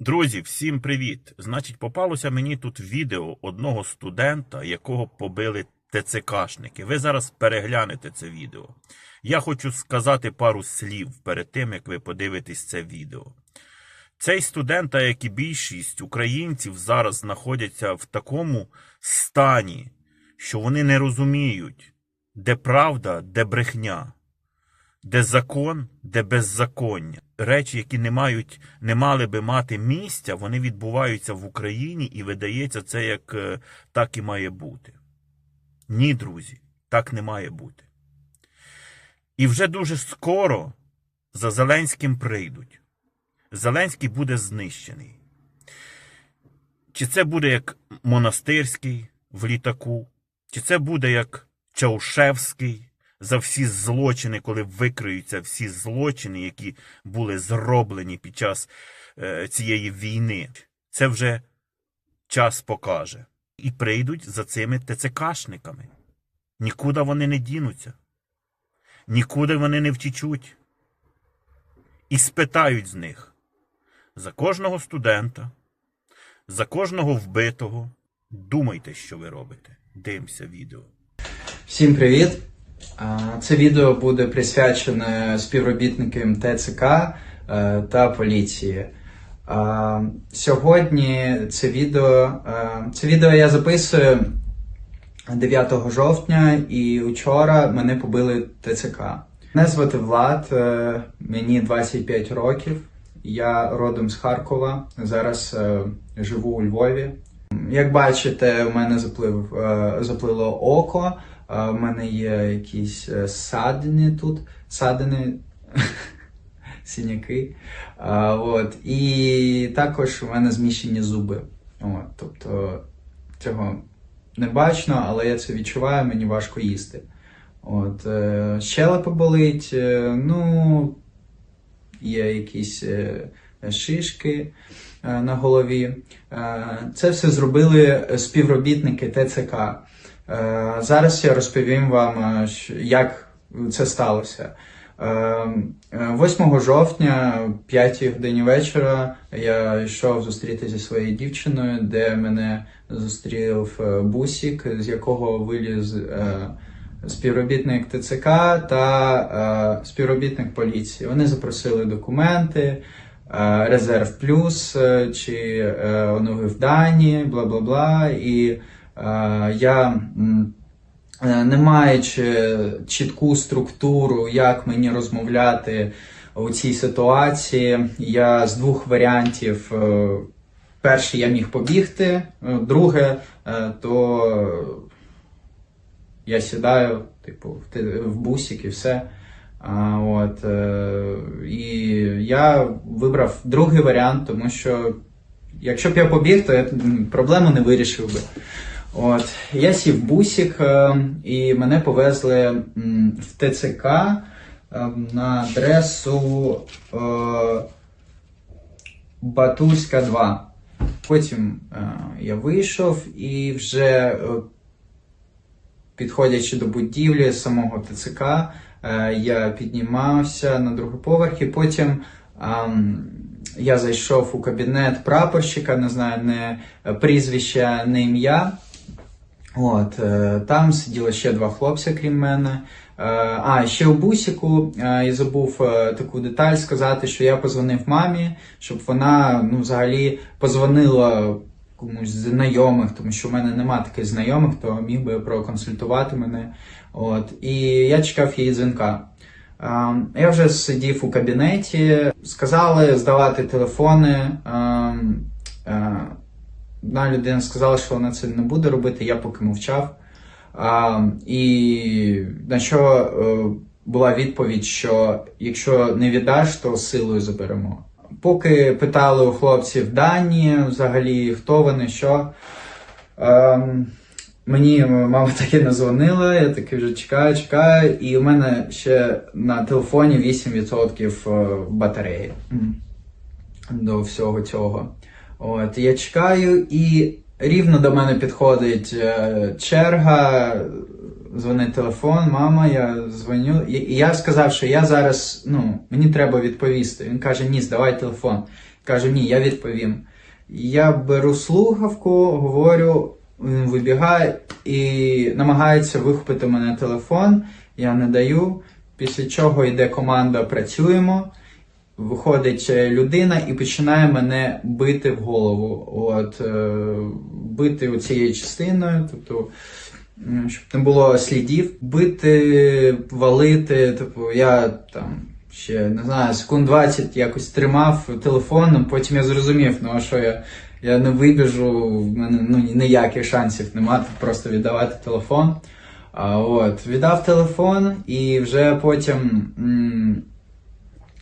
Друзі, всім привіт! Значить, попалося мені тут відео одного студента, якого побили ТЦКшники. Ви зараз переглянете це відео. Я хочу сказати пару слів перед тим, як ви подивитесь це відео. Цей студент, як і більшість українців, зараз знаходяться в такому стані, що вони не розуміють, де правда, де брехня де закон, де беззаконня. Речі, які не мають, не мали би мати місця, вони відбуваються в Україні і видається це як е, так і має бути. Ні, друзі, так не має бути. І вже дуже скоро за Зеленським прийдуть. Зеленський буде знищений. Чи це буде як монастирський в літаку, чи це буде як Чаушевський за всі злочини, коли викриються всі злочини, які були зроблені під час е, цієї війни. Це вже час покаже. І прийдуть за цими ТЦКшниками. Нікуди вони не дінуться, нікуди вони не втічуть. І спитають з них за кожного студента, за кожного вбитого. Думайте, що ви робите. Дивимося відео. Всім привіт! Це відео буде присвячене співробітникам ТЦК е, та поліції. Сьогодні це відео, е, це відео я записую 9 жовтня, і вчора мене побили ТЦК. Мене звати Влад, е, мені 25 років. Я родом з Харкова. Зараз живу у Львові. Як бачите, у мене заплив, е, заплило око. У мене є якісь е, ссадини тут, ссадини, синяки. А, от. І також у мене зміщені зуби. От, тобто цього не бачно, але я це відчуваю, мені важко їсти. От, е, щелепа болить, е, ну, є якісь е, шишки е, на голові. Е, Це все зробили співробітники ТЦК. Е, Зараз я розповім вам, е, як це сталося. Е, е, 8 жовтня, о 5 годині вечора, я йшов зустрітися зі своєю дівчиною, де мене зустрів е, бусік, з якого виліз е, співробітник ТЦК та е, співробітник поліції. Вони запросили документи, е, резерв плюс е, чи е, оновив дані, бла бла бла. І е, я, е, не маючи чітку структуру, як мені розмовляти у цій ситуації, я з двох варіантів. е, Перший я міг побігти, е, друге, е, то я сідаю, типу, в бусик і все. От, е, і я вибрав другий варіант, тому що якщо б я побіг, то я проблему не вирішив би. От, я сів в бусик, е, і мене повезли в ТЦК е, на адресу Батурська 2. Потім я вийшов і вже підходячи до будівлі самого ТЦК, я піднімався на другий поверх, і потім я зайшов у кабінет прапорщика, не знаю, не прізвища, не ім'я. От, е, там сиділо ще два хлопці, крім мене. Е, А, ще у бусіку е, я забув е, таку деталь сказати, що я позвонив мамі, щоб вона ну, взагалі позвонила комусь знайомих, тому що в мене нема таких знайомих, хто міг би проконсультувати мене. От, і я чекав її дзвінка. Я вже сидів у кабінеті, сказали здавати телефони. Одна людина сказала, що вона це не буде робити, я поки мовчав. І на що е, була відповідь, що якщо не віддаш, то силою заберемо. Поки питали у хлопців дані, взагалі, хто вони, що. Ем, мені мама таки не дзвонила, я таки вже чекаю, чекаю, і у мене ще на телефоні 8% батареї до всього цього. От, я чекаю, і рівно до мене підходить е, черга, дзвонить телефон, мама, я дзвоню. І, я сказав, що я зараз, ну, мені треба відповісти. Він каже, ні, здавай телефон. каже, ні, я відповім. Я беру слухавку, говорю, він вибігає і намагається вихопити мене телефон. Я не даю. Після чого йде команда Працюємо. Виходить е, людина і починає мене бити в голову. От, е, бити цією частиною, тобто, щоб не було слідів, бити, валити. Типу, я там ще не знаю, секунд 20 якось тримав телефон, потім я зрозумів, ну а що я, я не вибіжу, в мене ну, ніяких шансів немає, просто віддавати телефон. А, от, віддав телефон і вже потім. м,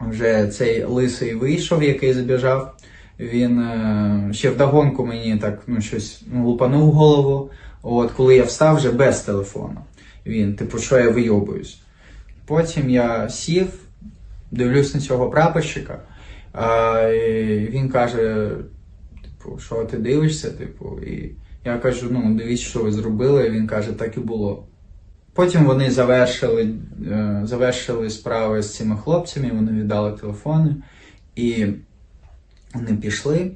вже цей лисий вийшов, який забіжав. Він е, ще вдогонку мені так ну, щось ну, лупанув голову. От, коли я встав вже без телефону. Він, типу, що я вийобуюсь. Потім я сів, дивлюсь на цього прапорщика, а, і він каже: типу, що ти дивишся? Типу, і я кажу: ну, дивіться, що ви зробили. Він каже, так і було. Потім вони завершили, е, завершили справи з цими хлопцями, вони віддали телефони, і вони пішли.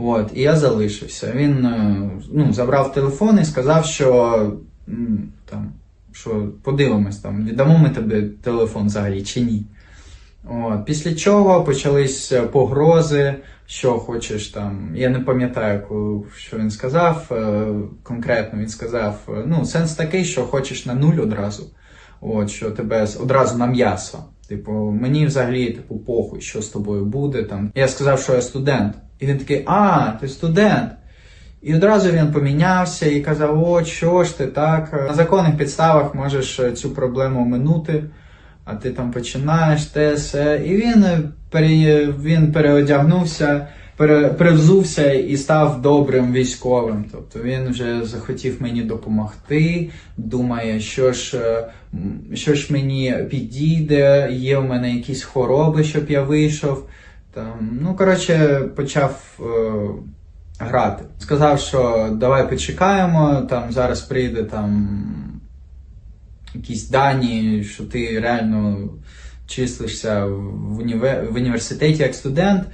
От, і я залишився. Він е, ну, забрав телефон і сказав, що там, що подивимось, там, віддамо ми тобі телефон взагалі чи ні. От, після чого почались погрози, що хочеш там. Я не пам'ятаю, що він сказав. е, Конкретно він сказав: ну, сенс такий, що хочеш на нуль одразу. От, що тебе одразу на м'ясо. Типу, мені взагалі типу, похуй, що з тобою буде. Там. Я сказав, що я студент. І він такий, а, ти студент. І одразу він помінявся і казав: О, що ж ти так? На законних підставах можеш е, цю проблему минути, а ти там починаєш те все. І він, е, пере, він переодягнувся, пере, перевзувся і став добрим військовим. Тобто він вже захотів мені допомогти, думає, що ж, е, що ж мені підійде, є в мене якісь хвороби, щоб я вийшов. Там, ну, коротше, почав е, грати. Сказав, що давай почекаємо, там зараз прийде там якісь дані, що ти реально числишся в, універ... в університеті як студент,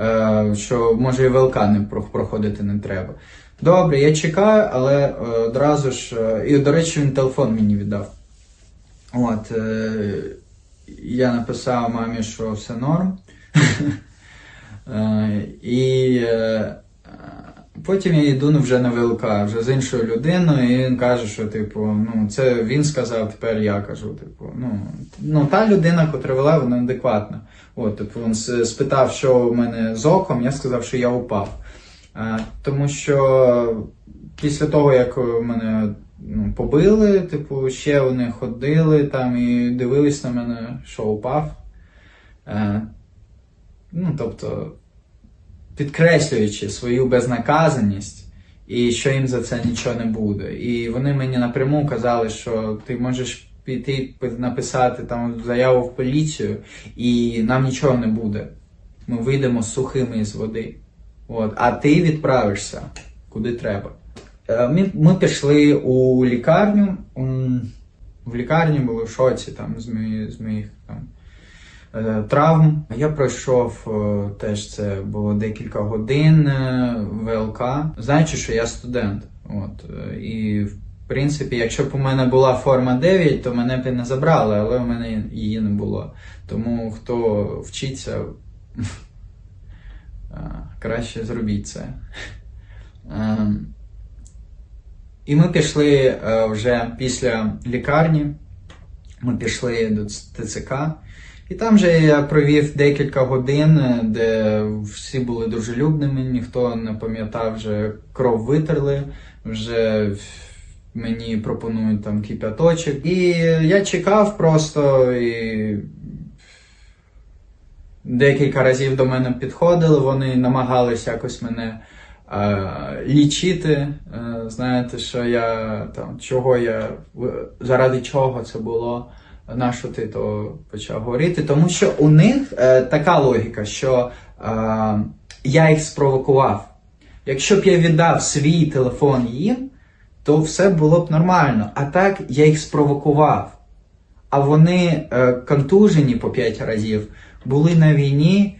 е, що може і ВЛК не проходити не треба. Добре, я чекаю, але е, одразу ж. е, і, до речі, він телефон мені віддав. От, е, я написав мамі, що все норм. Е, І е, потім я йду вже на ВЛК, вже з іншою людиною, і він каже, що типу, ну це він сказав, тепер я кажу. Типу, ну, ну та людина, котра вела, вона адекватна. От, типу, він спитав, що в мене з оком, я сказав, що я упав. Е, Тому що після того, як мене ну, побили, типу, ще вони ходили там і дивились на мене, що упав. Ну, тобто, підкреслюючи свою безнаказаність і що їм за це нічого не буде. І вони мені напряму казали, що ти можеш піти написати там заяву в поліцію, і нам нічого не буде. Ми вийдемо сухими з води. От, а ти відправишся куди треба. Е, Ми, ми пішли у лікарню. В лікарні були в шоці там, з, мої, з моїх там, травм. Я пройшов е, теж це було декілька годин е, ВЛК, знаючи, що я студент. От, е, і в принципі, якщо б у мене була форма 9, то мене б і не забрали, але у мене її не було. Тому хто вчиться, е, краще зробіть це. Ем, І ми пішли е, вже після лікарні, ми пішли до ТЦК. І там же я провів декілька годин, е, де всі були дружелюбними, ніхто не пам'ятав, вже кров витерли, вже мені пропонують там кипяточок. І я чекав просто і декілька разів до мене підходили, вони намагалися якось мене е, лічити. Е, знаєте, що я там, чого я, заради чого це було, на що ти то почав говорити. Тому що у них е, така логіка, що е, я їх спровокував. Якщо б я віддав свій телефон їм, то все було б нормально. А так я їх спровокував. А вони е, контужені по 5 разів, були на війні,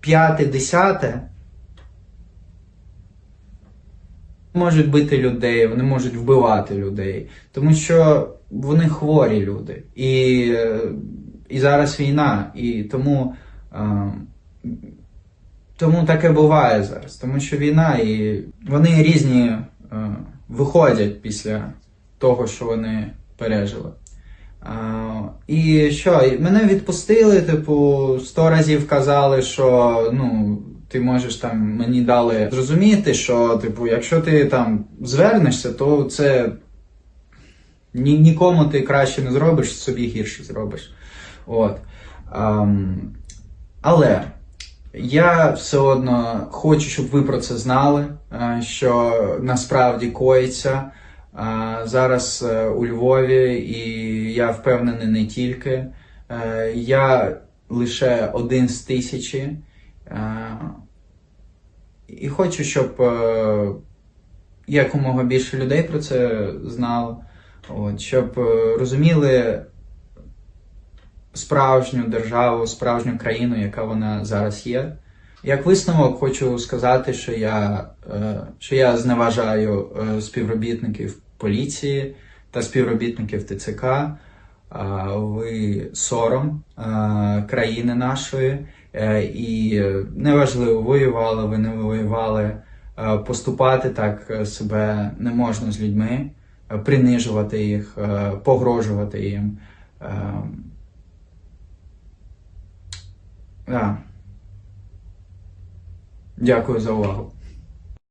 п'яте, десяте можуть бити людей, вони можуть вбивати людей, тому що вони хворі люди. І, і зараз війна, і тому, е, тому таке буває зараз. Тому що війна, і вони різні е, виходять після того, що вони пережили. І що, мене відпустили, типу, сто разів казали, що ну, ти можеш там мені дали зрозуміти, що, типу, якщо ти там звернешся, то це ні, нікому ти краще не зробиш, собі гірше зробиш. От. Ам, але я все одно хочу, щоб ви про це знали, е, що насправді коїться зараз е, у Львові, і я впевнений не тільки. Е, Я лише один з тисячі. Е, І хочу, щоб е, якомога більше людей про це знало, от, щоб е, розуміли справжню державу, справжню країну, яка вона зараз є. Як висновок хочу сказати, що я, е, що я зневажаю е, співробітників поліції та співробітників ТЦК. Ви сором країни нашої, і неважливо, воювали ви, не воювали. Поступати так себе не можна з людьми, принижувати їх, е, погрожувати їм. Е. Дякую за увагу.